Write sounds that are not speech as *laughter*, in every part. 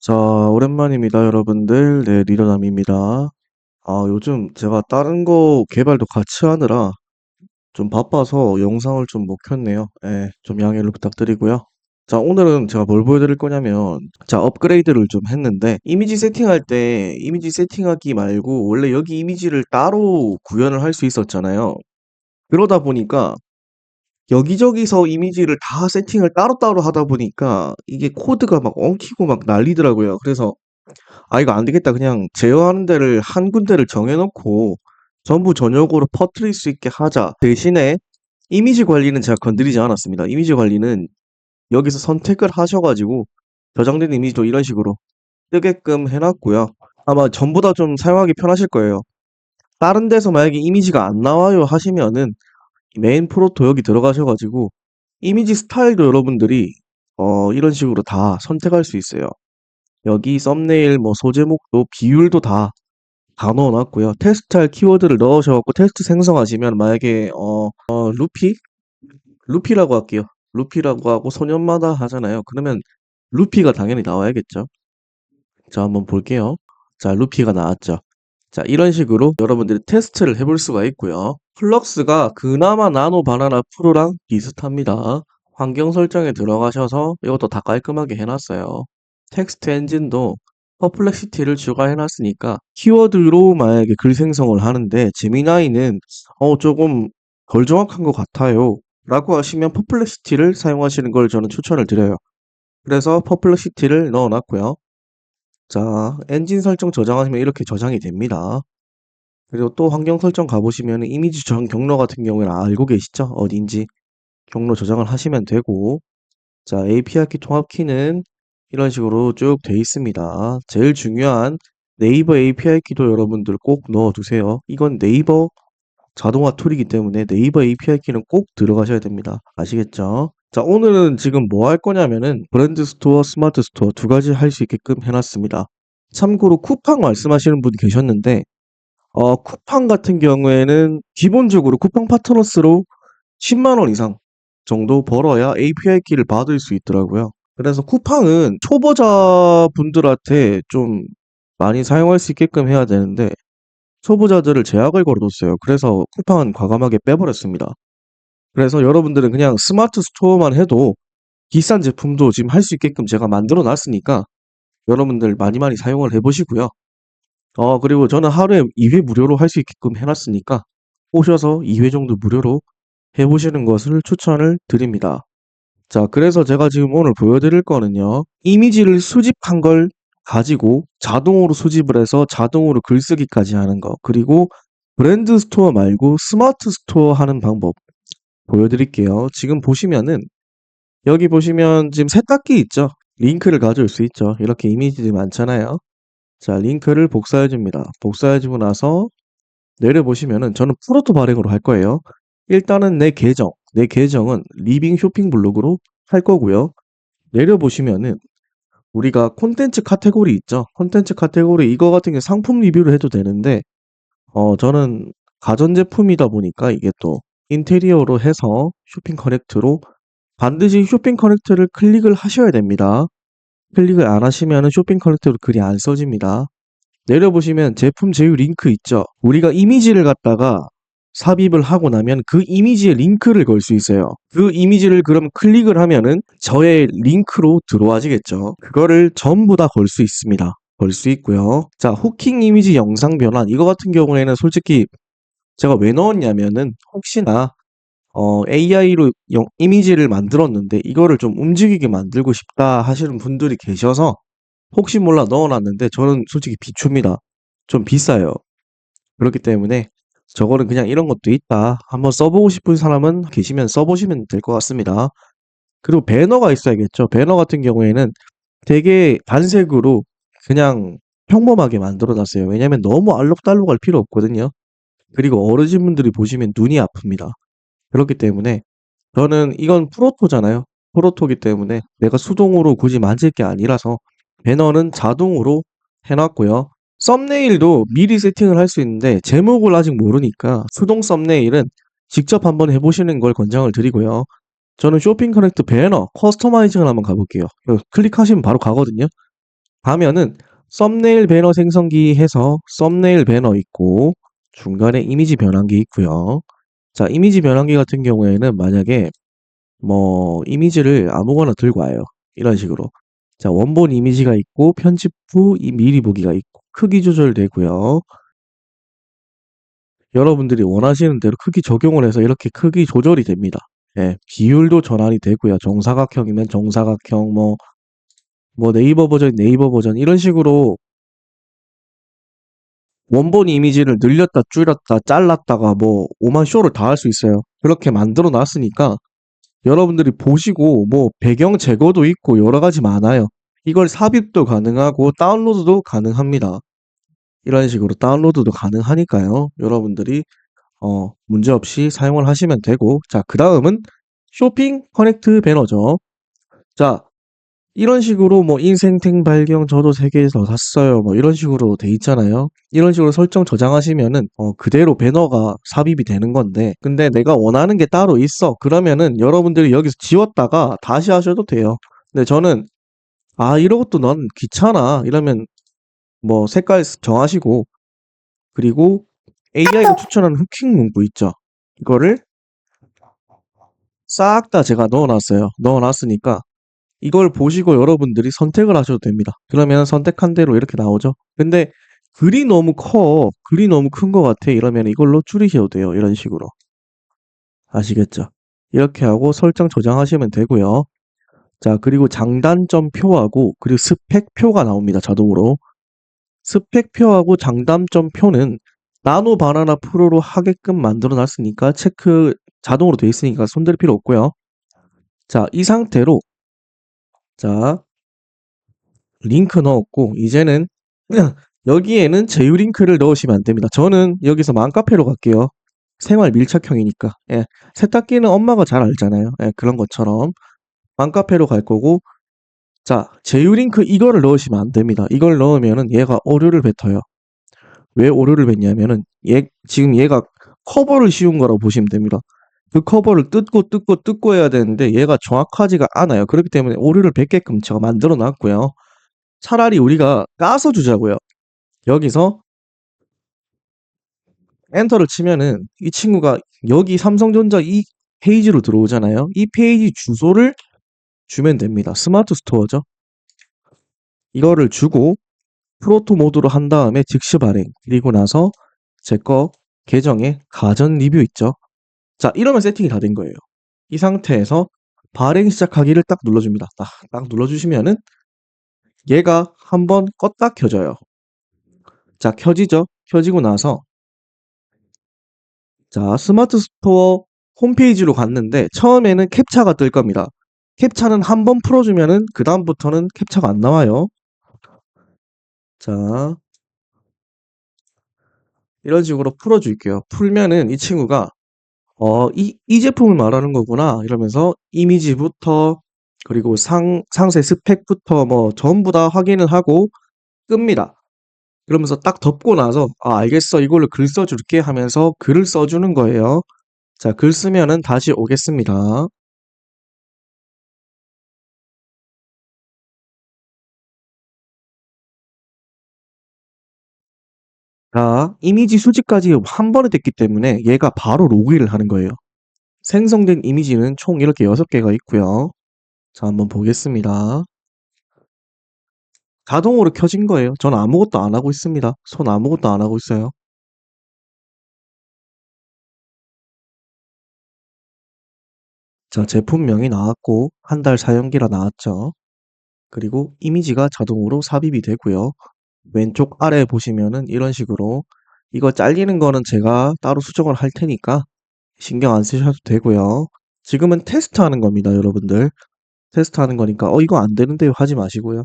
자, 오랜만입니다, 여러분들. 네, 리더남입니다. 아, 요즘 제가 다른 거 개발도 같이 하느라 좀 바빠서 영상을 좀 못 켰네요. 예, 좀 양해를 부탁드리고요. 자, 오늘은 제가 뭘 보여드릴 거냐면, 자, 업그레이드를 좀 했는데, 이미지 세팅할 때, 이미지 세팅하기 말고, 원래 여기 이미지를 따로 구현을 할 수 있었잖아요. 그러다 보니까, 여기저기서 이미지를 다 세팅을 따로따로 하다 보니까, 이게 코드가 막 엉키고 막 난리더라고요. 그래서, 아, 이거 안 되겠다. 그냥 제어하는 데를 한 군데를 정해놓고 전부 전역으로 퍼뜨릴 수 있게 하자. 대신에 이미지 관리는 제가 건드리지 않았습니다. 이미지 관리는 여기서 선택을 하셔가지고 저장된 이미지도 이런 식으로 뜨게끔 해놨고요. 아마 전부 다좀 사용하기 편하실 거예요. 다른 데서 만약에 이미지가 안 나와요 하시면은 메인 프로토 여기 들어가셔가지고 이미지 스타일도 여러분들이 어, 이런 식으로 다 선택할 수 있어요. 여기 썸네일 뭐 소제목도 비율도 다, 다 넣어놨고요. 테스트할 키워드를 넣으셔갖고 테스트 생성하시면 만약에 어, 어 루피? 루피라고 할게요. 루피라고 하고 소년마다 하잖아요. 그러면 루피가 당연히 나와야겠죠. 자, 한번 볼게요. 자, 루피가 나왔죠. 자, 이런 식으로 여러분들이 테스트를 해볼 수가 있고요. 플럭스가 그나마 나노 바나나 프로랑 비슷합니다. 환경 설정에 들어가셔서 이것도 다 깔끔하게 해놨어요. 텍스트 엔진도 퍼플렉시티를 추가해놨으니까 키워드로 만약에 글 생성을 하는데 제미나이는 어 조금 덜 정확한 것 같아요 라고 하시면 퍼플렉시티를 사용하시는 걸 저는 추천을 드려요. 그래서 퍼플렉시티를 넣어놨고요. 자, 엔진 설정 저장하시면 이렇게 저장이 됩니다. 그리고 또 환경 설정 가보시면 이미지 저장 경로 같은 경우에는 알고 계시죠? 어딘지 경로 저장을 하시면 되고 자, API 키 통합 키는 이런 식으로 쭉 돼 있습니다. 제일 중요한 네이버 API 키도 여러분들 꼭 넣어두세요. 이건 네이버 자동화 툴이기 때문에 네이버 API 키는 꼭 들어가셔야 됩니다. 아시겠죠? 자, 오늘은 지금 뭐 할 거냐면은 브랜드 스토어, 스마트 스토어 두 가지 할 수 있게끔 해놨습니다. 참고로 쿠팡 말씀하시는 분이 계셨는데, 어, 쿠팡 같은 경우에는 기본적으로 쿠팡 파트너스로 10만원 이상 정도 벌어야 API 키를 받을 수 있더라고요. 그래서 쿠팡은 초보자 분들한테 좀 많이 사용할 수 있게끔 해야 되는데, 초보자들을 제약을 걸어뒀어요. 그래서 쿠팡은 과감하게 빼버렸습니다. 그래서 여러분들은 그냥 스마트 스토어만 해도 비싼 제품도 지금 할 수 있게끔 제가 만들어 놨으니까 여러분들 많이 많이 사용을 해보시고요. 어, 그리고 저는 하루에 2회 무료로 할 수 있게끔 해놨으니까 오셔서 2회 정도 무료로 해보시는 것을 추천을 드립니다. 자, 그래서 제가 지금 오늘 보여드릴 거는요. 이미지를 수집한 걸 가지고 자동으로 수집을 해서 자동으로 글쓰기까지 하는 거. 그리고 브랜드 스토어 말고 스마트 스토어 하는 방법 보여드릴게요. 지금 보시면은 여기 보시면 지금 세탁기 있죠? 링크를 가져올 수 있죠. 이렇게 이미지들이 많잖아요. 자, 링크를 복사해 줍니다. 복사해 주고 나서 내려보시면은 저는 프로토 발행으로 할 거예요. 일단은 내 계정, 내 계정은 리빙 쇼핑 블로그로 할 거고요. 내려보시면은 우리가 콘텐츠 카테고리 있죠? 콘텐츠 카테고리 이거 같은 게 상품 리뷰를 해도 되는데 어 저는 가전제품이다 보니까 이게 또 인테리어로 해서 쇼핑 커넥트로 반드시 쇼핑 커넥트를 클릭을 하셔야 됩니다. 클릭을 안 하시면 쇼핑 커넥트로 글이 안 써집니다. 내려보시면 제품 제휴 링크 있죠? 우리가 이미지를 갖다가 삽입을 하고 나면 그 이미지에 링크를 걸 수 있어요. 그 이미지를 그럼 클릭을 하면은 저의 링크로 들어와지겠죠. 그거를 전부 다 걸 수 있습니다. 걸 수 있고요. 자, 후킹 이미지 영상 변환. 이거 같은 경우에는 솔직히 제가 왜 넣었냐면은 혹시나 어, AI로 이미지를 만들었는데 이거를 좀 움직이게 만들고 싶다 하시는 분들이 계셔서 혹시 몰라 넣어놨는데 저는 솔직히 비춥니다. 좀 비싸요. 그렇기 때문에 저거는 그냥 이런 것도 있다. 한번 써보고 싶은 사람은 계시면 써보시면 될 것 같습니다. 그리고 배너가 있어야겠죠. 배너 같은 경우에는 되게 단색으로 그냥 평범하게 만들어 놨어요. 왜냐면 너무 알록달록할 필요 없거든요. 그리고 어르신분들이 보시면 눈이 아픕니다. 그렇기 때문에 저는 이건 프로토잖아요. 프로토기 때문에 내가 수동으로 굳이 만질 게 아니라서 배너는 자동으로 해놨고요. 썸네일도 미리 세팅을 할 수 있는데 제목을 아직 모르니까 수동 썸네일은 직접 한번 해보시는 걸 권장을 드리고요. 저는 쇼핑 커넥트 배너 커스터마이징을 한번 가볼게요. 클릭하시면 바로 가거든요. 가면은 썸네일 배너 생성기 해서 썸네일 배너 있고 중간에 이미지 변환기 있고요. 자, 이미지 변환기 같은 경우에는 만약에 뭐 이미지를 아무거나 들고 와요. 이런 식으로. 자, 원본 이미지가 있고 편집 후 이 미리 보기가 있고 크기 조절되고요. 여러분들이 원하시는 대로 크기 적용을 해서 이렇게 크기 조절이 됩니다. 예, 비율도 전환이 되고요. 정사각형이면 정사각형, 뭐, 뭐 네이버 버전, 네이버 버전 이런 식으로 원본 이미지를 늘렸다, 줄였다, 잘랐다가 뭐 오만 쇼를 다 할 수 있어요. 그렇게 만들어 놨으니까 여러분들이 보시고 뭐 배경 제거도 있고 여러 가지 많아요. 이걸 삽입도 가능하고 다운로드도 가능합니다. 이런 식으로 다운로드도 가능하니까요. 여러분들이 어, 문제없이 사용을 하시면 되고 자, 그 다음은 쇼핑 커넥트 배너죠. 자, 이런 식으로 뭐 인생탱 발경 저도 세계에서 샀어요. 뭐 이런 식으로 돼 있잖아요. 이런 식으로 설정 저장하시면은 어, 그대로 배너가 삽입이 되는 건데 근데 내가 원하는 게 따로 있어. 그러면은 여러분들이 여기서 지웠다가 다시 하셔도 돼요. 근데 저는 아 이런 것도 난 귀찮아. 이러면 뭐 색깔 정하시고 그리고 AI가 추천하는 후킹 문구 있죠. 이거를 싹 다 제가 넣어놨어요. 넣어놨으니까 이걸 보시고 여러분들이 선택을 하셔도 됩니다. 그러면 선택한 대로 이렇게 나오죠. 근데 글이 너무 커. 글이 너무 큰 것 같아. 이러면 이걸로 줄이셔도 돼요. 이런 식으로. 아시겠죠? 이렇게 하고 설정 저장하시면 되고요. 자, 그리고 장단점 표하고 그리고 스펙 표가 나옵니다. 자동으로. 스펙 표하고 장단점 표는 나노 바나나 프로로 하게끔 만들어 놨으니까 체크 자동으로 돼 있으니까 손댈 필요 없고요. 자, 이 상태로 자, 링크 넣었고 이제는 *clears throat* 여기에는 제휴 링크를 넣으시면 안 됩니다. 저는 여기서 맘카페로 갈게요. 생활 밀착형이니까. 예. 세탁기는 엄마가 잘 알잖아요. 예, 그런 것처럼 맘카페로 갈 거고 자, 제휴 링크 이거를 넣으시면 안 됩니다. 이걸 넣으면은 얘가 오류를 뱉어요. 왜 오류를 뱉냐면은 얘 지금 얘가 커버를 씌운 거라고 보시면 됩니다. 그 커버를 뜯고 뜯고 뜯고 해야 되는데 얘가 정확하지가 않아요. 그렇기 때문에 오류를 뱉게끔 제가 만들어 놨고요. 차라리 우리가 까서 주자고요. 여기서 엔터를 치면은 이 친구가 여기 삼성전자 이 페이지로 들어오잖아요. 이 페이지 주소를 주면 됩니다. 스마트 스토어죠. 이거를 주고 프로토 모드로 한 다음에 즉시 발행 그리고 나서 제 거 계정에 가전 리뷰 있죠. 자 이러면 세팅이 다 된 거예요. 이 상태에서 발행 시작하기를 딱 눌러줍니다. 딱, 딱 눌러주시면은 얘가 한번 껐다 켜져요. 자 켜지죠. 켜지고 나서 자 스마트 스토어 홈페이지로 갔는데 처음에는 캡차가 뜰 겁니다. 캡차는 한 번 풀어주면은 그 다음부터는 캡차가 안 나와요. 자 이런 식으로 풀어줄게요. 풀면은 이 친구가 어, 이, 이 제품을 말하는 거구나 이러면서 이미지부터 그리고 상, 상세 스펙부터 뭐 전부 다 확인을 하고 끕니다. 그러면서 딱 덮고 나서 아 알겠어 이걸로 글 써줄게 하면서 글을 써주는 거예요. 자, 글 쓰면은 다시 오겠습니다. 자, 이미지 수집까지 한 번에 됐기 때문에 얘가 바로 로그인을 하는 거예요. 생성된 이미지는 총 이렇게 6개가 있고요. 자, 한번 보겠습니다. 자동으로 켜진 거예요. 전 아무것도 안 하고 있습니다. 손 아무것도 안 하고 있어요. 자, 제품명이 나왔고 한 달 사용기라 나왔죠. 그리고 이미지가 자동으로 삽입이 되고요. 왼쪽 아래 보시면은 이런 식으로 이거 잘리는 거는 제가 따로 수정을 할 테니까 신경 안 쓰셔도 되고요. 지금은 테스트하는 겁니다, 여러분들. 테스트하는 거니까 어 이거 안 되는데요 하지 마시고요.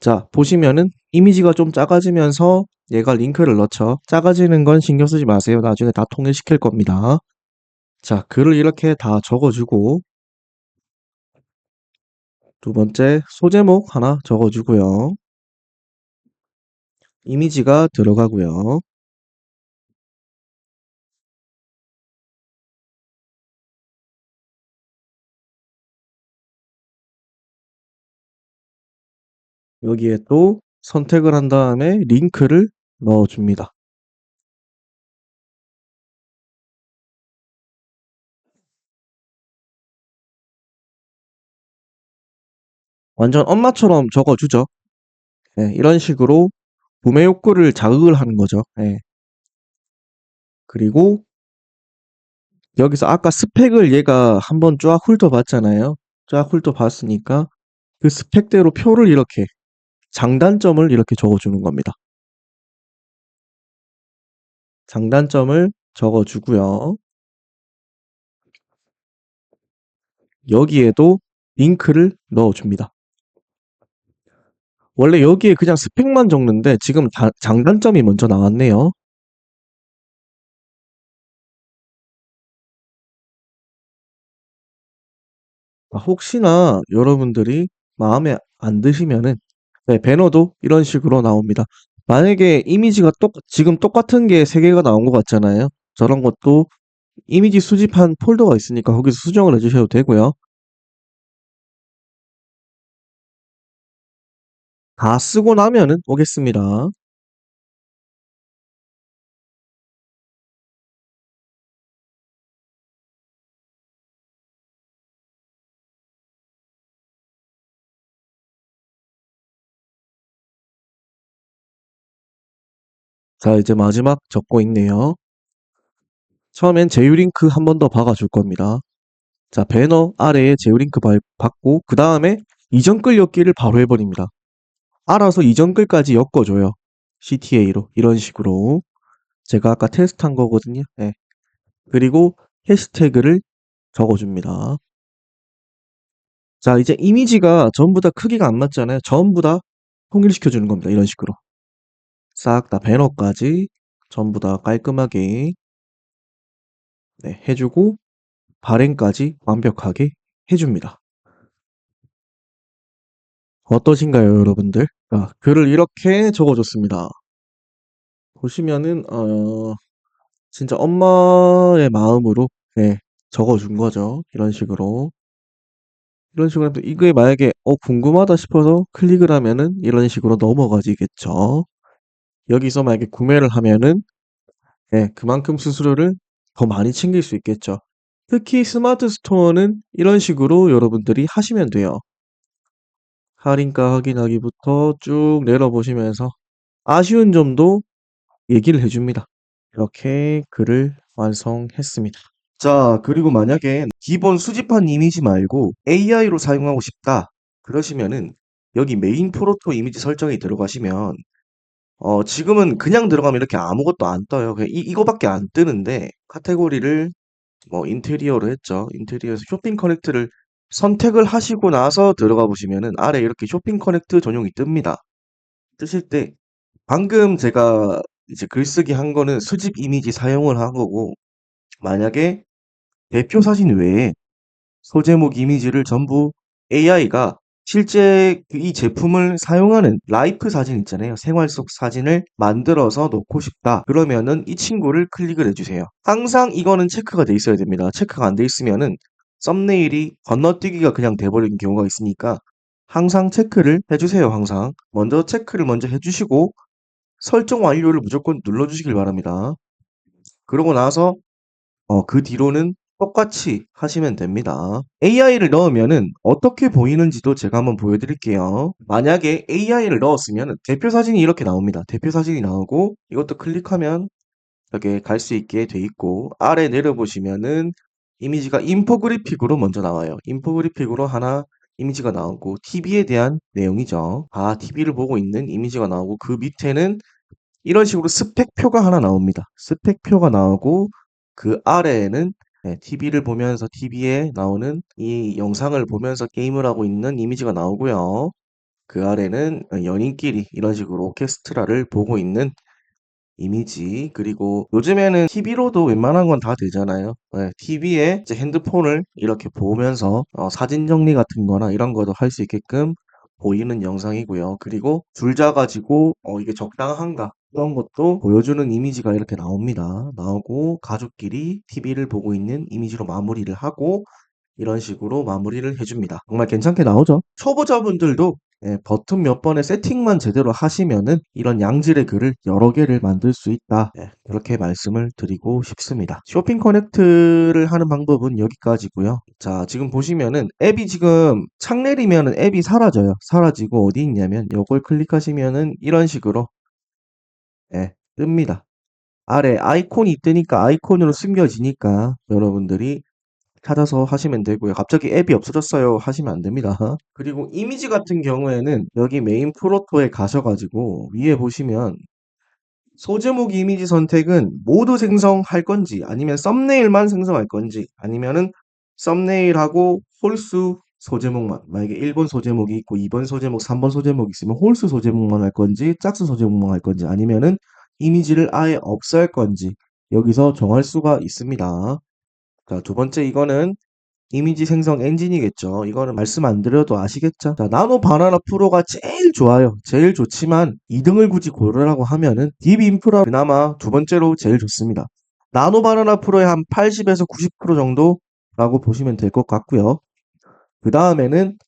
자, 보시면은 이미지가 좀 작아지면서 얘가 링크를 넣죠. 작아지는 건 신경 쓰지 마세요. 나중에 다 통일시킬 겁니다. 자, 글을 이렇게 다 적어주고 두 번째 소제목 하나 적어주고요. 이미지가 들어가고요. 여기에 또 선택을 한 다음에 링크를 넣어줍니다. 완전 엄마처럼 적어주죠. 네, 이런 식으로 구매 욕구를 자극을 하는 거죠. 네. 그리고 여기서 아까 스펙을 얘가 한번 쫙 훑어봤잖아요. 쫙 훑어봤으니까 그 스펙대로 표를 이렇게 장단점을 이렇게 적어주는 겁니다. 장단점을 적어주고요. 여기에도 링크를 넣어줍니다. 원래 여기에 그냥 스펙만 적는데 지금 다, 장단점이 먼저 나왔네요. 아, 혹시나 여러분들이 마음에 안 드시면은 네, 배너도 이런 식으로 나옵니다. 만약에 이미지가 똑, 지금 똑같은 게세 개가 나온 것 같잖아요. 저런 것도 이미지 수집한 폴더가 있으니까 거기서 수정을 해주셔도 되고요. 다 쓰고 나면은 오겠습니다. 자, 이제 마지막 적고 있네요. 처음엔 제휴 링크 한 번 더 박아줄 겁니다. 자, 배너 아래에 제휴 링크 받고 그 다음에 이전 끌 엮기를 바로 해버립니다. 알아서 이전 글까지 엮어줘요. CTA로 이런 식으로 제가 아까 테스트한 거거든요. 네. 그리고 해시태그를 적어줍니다. 자, 이제 이미지가 전부 다 크기가 안 맞잖아요. 전부 다 통일시켜 주는 겁니다. 이런 식으로. 싹 다 배너까지 전부 다 깔끔하게 네, 해주고 발행까지 완벽하게 해줍니다. 어떠신가요, 여러분들? 아, 글을 이렇게 적어줬습니다. 보시면은 어, 진짜 엄마의 마음으로 네, 적어준 거죠. 이런 식으로. 이런 식으로 하면 이게 만약에 어 궁금하다 싶어서 클릭을 하면은 이런 식으로 넘어가지겠죠. 여기서 만약에 구매를 하면은 네, 그만큼 수수료를 더 많이 챙길 수 있겠죠. 특히 스마트 스토어는 이런 식으로 여러분들이 하시면 돼요. 할인가 확인하기부터 쭉 내려보시면서 아쉬운 점도 얘기를 해줍니다. 이렇게 글을 완성했습니다. 자, 그리고 만약에 기본 수집한 이미지 말고 AI로 사용하고 싶다. 그러시면은 여기 메인 프로토 이미지 설정에 들어가시면 어, 지금은 그냥 들어가면 이렇게 아무것도 안 떠요. 그냥 이, 이거밖에 안 뜨는데 카테고리를 뭐 인테리어로 했죠. 인테리어에서 쇼핑 커넥트를 선택을 하시고 나서 들어가 보시면은 아래 이렇게 쇼핑 커넥트 전용이 뜹니다. 뜨실 때 방금 제가 이제 글쓰기 한 거는 수집 이미지 사용을 한 거고 만약에 대표 사진 외에 소제목 이미지를 전부 AI가 실제 그이 제품을 사용하는 라이프 사진 있잖아요. 생활 속 사진을 만들어서 놓고 싶다. 그러면은 이 친구를 클릭을 해주세요. 항상 이거는 체크가 돼 있어야 됩니다. 체크가 안 돼 있으면은 썸네일이 건너뛰기가 그냥 돼버리는 경우가 있으니까 항상 체크를 해주세요. 항상 먼저 체크를 먼저 해주시고 설정 완료를 무조건 눌러주시길 바랍니다. 그러고 나서 어, 그 뒤로는 똑같이 하시면 됩니다. AI를 넣으면은 어떻게 보이는지도 제가 한번 보여드릴게요. 만약에 AI를 넣었으면 대표 사진이 이렇게 나옵니다. 대표 사진이 나오고 이것도 클릭하면 이렇게 갈 수 있게 돼 있고 아래 내려보시면은 이미지가 인포그래픽으로 먼저 나와요. 인포그래픽으로 하나 이미지가 나오고 TV에 대한 내용이죠. 아, TV를 보고 있는 이미지가 나오고 그 밑에는 이런 식으로 스펙표가 하나 나옵니다. 스펙표가 나오고 그 아래에는 네, TV를 보면서 TV에 나오는 이 영상을 보면서 게임을 하고 있는 이미지가 나오고요. 그 아래는 연인끼리 이런 식으로 오케스트라를 보고 있는 이미지 그리고 요즘에는 TV로도 웬만한 건 다 되잖아요. 네, TV에 이제 핸드폰을 이렇게 보면서 어, 사진 정리 같은 거나 이런 것도 할 수 있게끔 보이는 영상이고요. 그리고 줄자 가지고 어, 이게 적당한가 그런 것도 보여주는 이미지가 이렇게 나옵니다. 나오고 가족끼리 TV를 보고 있는 이미지로 마무리를 하고 이런 식으로 마무리를 해줍니다. 정말 괜찮게 나오죠? 초보자분들도 예, 버튼 몇 번의 세팅만 제대로 하시면은 이런 양질의 글을 여러 개를 만들 수 있다. 예, 그렇게 말씀을 드리고 싶습니다. 쇼핑 커넥트를 하는 방법은 여기까지고요. 자, 지금 보시면은 앱이 지금 창 내리면은 앱이 사라져요. 사라지고 어디 있냐면 요걸 클릭하시면은 이런 식으로 예, 뜹니다. 아래 아이콘이 뜨니까 아이콘으로 숨겨지니까 여러분들이 찾아서 하시면 되고요. 갑자기 앱이 없어졌어요 하시면 안 됩니다. *laughs* 그리고 이미지 같은 경우에는 여기 메인 프로토에 가셔가지고 위에 보시면 소제목 이미지 선택은 모두 생성할 건지 아니면 썸네일만 생성할 건지 아니면은 썸네일하고 홀수 소제목만 만약에 1번 소제목이 있고 2번 소제목, 3번 소제목이 있으면 홀수 소제목만 할 건지 짝수 소제목만 할 건지 아니면은 이미지를 아예 없앨 건지 여기서 정할 수가 있습니다. 자, 두 번째 이거는 이미지 생성 엔진이겠죠. 이거는 말씀 안 드려도 아시겠죠? 자, 나노 바나나 프로가 제일 좋아요. 제일 좋지만 2등을 굳이 고르라고 하면은 딥 인프라 그나마 두 번째로 제일 좋습니다. 나노 바나나 프로의 한 80에서 90% 정도라고 보시면 될 것 같고요. 그 다음에는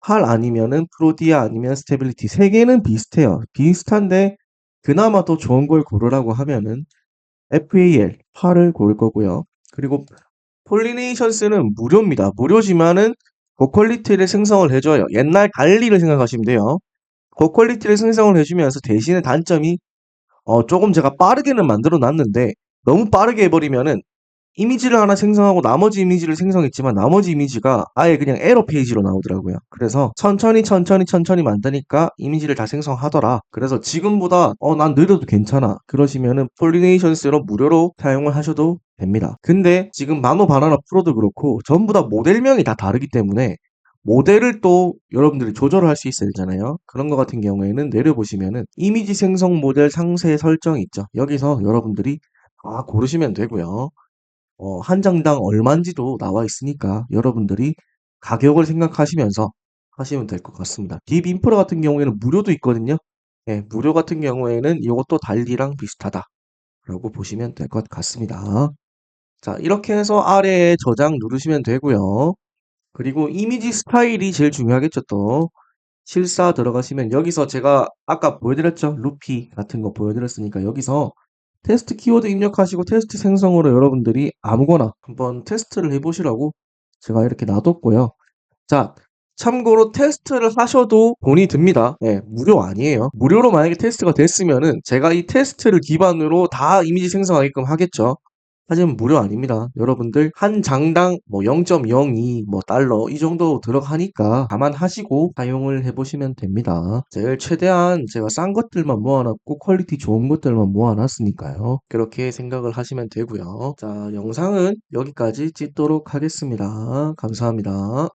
팔 아니면은 프로디아 아니면 스테빌리티 세 개는 비슷해요. 비슷한데 그나마 더 좋은 걸 고르라고 하면은 FAL 8을 고를 거고요. 그리고 폴리네이션스는 무료입니다. 무료지만은 고퀄리티를 생성을 해줘요. 옛날 갈리를 생각하시면 돼요. 고퀄리티를 생성을 해주면서 대신에 단점이 어, 조금 제가 빠르게는 만들어 놨는데 너무 빠르게 해버리면은 이미지를 하나 생성하고 나머지 이미지를 생성했지만 나머지 이미지가 아예 그냥 에러 페이지로 나오더라고요. 그래서 천천히 천천히 천천히 만드니까 이미지를 다 생성하더라. 그래서 지금보다 어, 난 느려도 괜찮아. 그러시면은 폴리네이션스로 무료로 사용을 하셔도 됩니다. 근데 지금 나노 바나나 프로도 그렇고 전부 다 모델명이 다 다르기 때문에 모델을 또 여러분들이 조절을 할수 있어야 되잖아요. 그런 것 같은 경우에는 내려보시면은 이미지 생성 모델 상세 설정 있죠. 여기서 여러분들이 다 고르시면 되고요. 어, 한 장당 얼마인지도 나와 있으니까 여러분들이 가격을 생각하시면서 하시면 될 것 같습니다. 딥 인프라 같은 경우에는 무료도 있거든요. 예, 무료 같은 경우에는 이것도 달리랑 비슷하다. 라고 보시면 될 것 같습니다. 자, 이렇게 해서 아래에 저장 누르시면 되고요. 그리고 이미지 스타일이 제일 중요하겠죠, 또. 실사 들어가시면 여기서 제가 아까 보여드렸죠? 루피 같은 거 보여드렸으니까 여기서 테스트 키워드 입력하시고 테스트 생성으로 여러분들이 아무거나 한번 테스트를 해보시라고 제가 이렇게 놔뒀고요. 자, 참고로 테스트를 하셔도 돈이 듭니다. 네, 무료 아니에요. 무료로 만약에 테스트가 됐으면은 제가 이 테스트를 기반으로 다 이미지 생성하게끔 하겠죠. 하지만 무료 아닙니다. 여러분들 한 장당 뭐 0.02 뭐 달러 이 정도 들어가니까 감안하시고 사용을 해보시면 됩니다. 제일 최대한 제가 싼 것들만 모아놨고 퀄리티 좋은 것들만 모아놨으니까요. 그렇게 생각을 하시면 되고요. 자, 영상은 여기까지 찍도록 하겠습니다. 감사합니다.